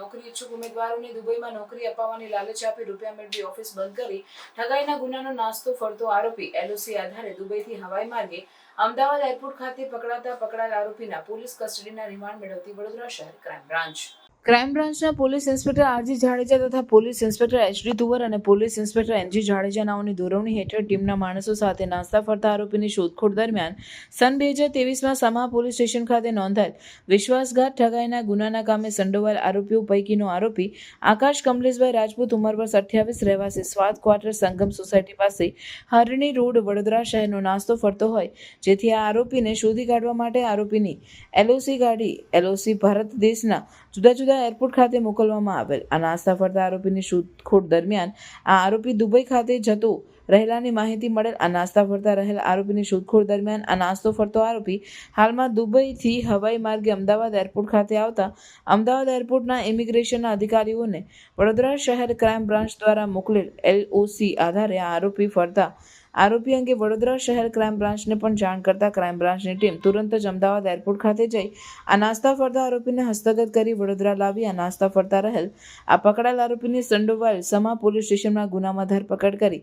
ઈચ્છુક ઉમેદવારોને દુબઈમાં નોકરી અપાવવાની લાલચ આપી રૂપિયા મેળવી ઓફિસ બંધ કરી ઠગાઈના ગુનાનો નાસ્તો ફરતો આરોપી એલઓસી આધારે દુબઈથી હવાઈ માર્ગે અમદાવાદ એરપોર્ટ ખાતે પકડાતા પકડાયેલ આરોપીના પોલીસ કસ્ટડીના રિમાન્ડ મેળવતી વડોદરા શહેર ક્રાઇમ બ્રાન્ચ. ક્રાઇમ બ્રાન્ચના police inspector R G Jadeja તથા police inspector H D Tuvar અને police inspector N G Jadeja નાઓની દોરવણી હેઠળ ટીમના માણસો સાથે નાસ્તા ફરતા આરોપીની શોધખોળ દરમિયાન સન બે હજાર તેવીસમાં સમા પોલીસ સ્ટેશન ખાતે નોંધાયેલ વિશ્વાસઘાત ઠગાઈના ગુનાના કામે સંડોવાયેલ આરોપીઓ પૈકીનો આરોપી આકાશ કમલેશભાઈ રાજપૂત ઉંમર વર્ષ અઠ્યાવીસ, રહેવાસી સ્વાદ ક્વાર્ટર સંગમ સોસાયટી પાસે હરણી રોડ, વડોદરા શહેરનો નાસ્તો ફરતો હોય, જેથી આ આરોપીને શોધી કાઢવા માટે આરોપીની એલઓસી ગાડી, એલઓસી ભારત દેશના જુદા જુદા એરપોર્ટ ખાતે મોકલવામાં આવેલ. આ નાસ્તા ફરતા આરોપીની શોધખોળ દરમિયાન આ આરોપી દુબઈ ખાતે જતો રહેલાની માહિતી મળેલ આ નાસ્તા ફરતા રહેલ આરોપીની શોધખોળ દરમિયાન આ નાસ્તો ફરતો આરોપી હાલમાં દુબઈથી હવાઈ માર્ગે અમદાવાદ એરપોર્ટ ખાતે આવતા અમદાવાદ એરપોર્ટના ઇમિગ્રેશનના અધિકારીઓને વડોદરા શહેર ક્રાઇમ બ્રાન્ચ દ્વારા મોકલેલ એલઓસી આધારે આ આરોપી ફરતા. આરોપી અંગે વડોદરા શહેર ક્રાઇમ બ્રાન્ચને પણ જાણ કરતા ક્રાઇમ બ્રાન્ચની ટીમ તુરંત જ અમદાવાદ એરપોર્ટ ખાતે જઈ આ નાસ્તા ફરતા આરોપીને હસ્તગત કરી વડોદરા લાવી આ નાસ્તા ફરતા રહેલ. આ પકડાયેલ આરોપીની સંડોવાયેલ સમા પોલીસ સ્ટેશનમાં ગુનામાં ધરપકડ કરી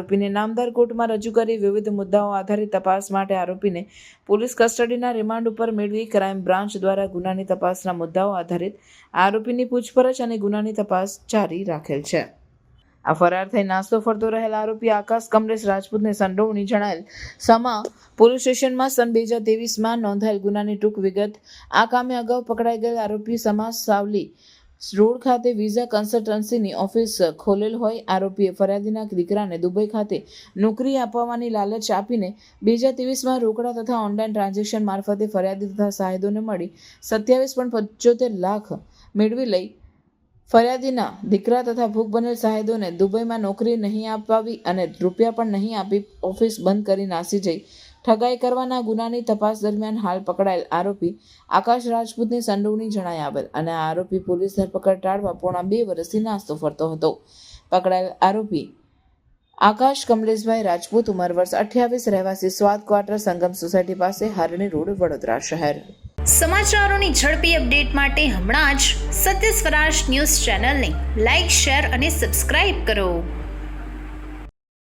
આરોપીને નામદાર કોર્ટમાં રજૂ કરી વિવિધ મુદ્દાઓ આધારિત તપાસ માટે આરોપીને પોલીસ કસ્ટડીના રિમાન્ડ ઉપર મેળવી ક્રાઇમ બ્રાન્ચ દ્વારા ગુનાની તપાસના મુદ્દાઓ આધારિત આરોપીની પૂછપરછ અને ગુનાની તપાસ જારી રાખેલ છે. આ ફરાર થઈ નાસ્તો ફરતો રહેલા આરોપી આકાશ કમલેશ રાજપૂતને સંડોવણી જણાયેલ સમા પોલીસ સ્ટેશનમાં સન બે હજાર તેવીસમાં નોંધાયેલ ગુનાની ટૂંક વિગત આ કામે અગાઉ પકડાઈ ગયેલ આરોપી સમા સાવલી રોડ ખાતે વિઝા કન્સલ્ટન્સીની ઓફિસ ખોલેલ હોય, આરોપીએ ફરિયાદીના દીકરાને દુબઈ ખાતે નોકરી આપવાની લાલચ આપીને બે હજાર ત્રેવીસમાં રોકડા તથા ઓનલાઈન ટ્રાન્ઝેક્શન મારફતે ફરિયાદી તથા સાહેદોને મળી સત્યાવીસ પણ પંચોતેર લાખ મેળવી લઈ ફરિયાદીના દીકરા તથા ભૂખ બનેલ સાહેદોને દુબઈમાં નોકરી નહીં અપાવી અને રૂપિયા પણ નહીં આપી ઓફિસ બંધ કરી નાસી જઈ ઠગાઈ કરવાના ગુનાની તપાસ દરમિયાન હાલ પકડાયેલ આરોપી આકાશ રાજપૂતની સંડોવણી જણાઈ આવેલ અને આ આરોપી પોલીસ ધરપકડ ટાળવા પોણા બે વર્ષથી નાસ્તો ફરતો હતો. પકડાયેલ આરોપી આકાશ કમલેશભાઈ રાજપૂત, ઉંમર વર્ષ અઠ્યાવીસ, રહેવાસી સ્વાદ ક્વાર્ટર સંગમ સોસાયટી પાસે હારણી રોડ, વડોદરા શહેર. સમાચારોની ઝડપી અપડેટ માટે હમણાં જ સત્ય સ્વરાજ ન્યૂઝ ચેનલને લાઇક શેર અને સબસ્ક્રાઇબ કરો.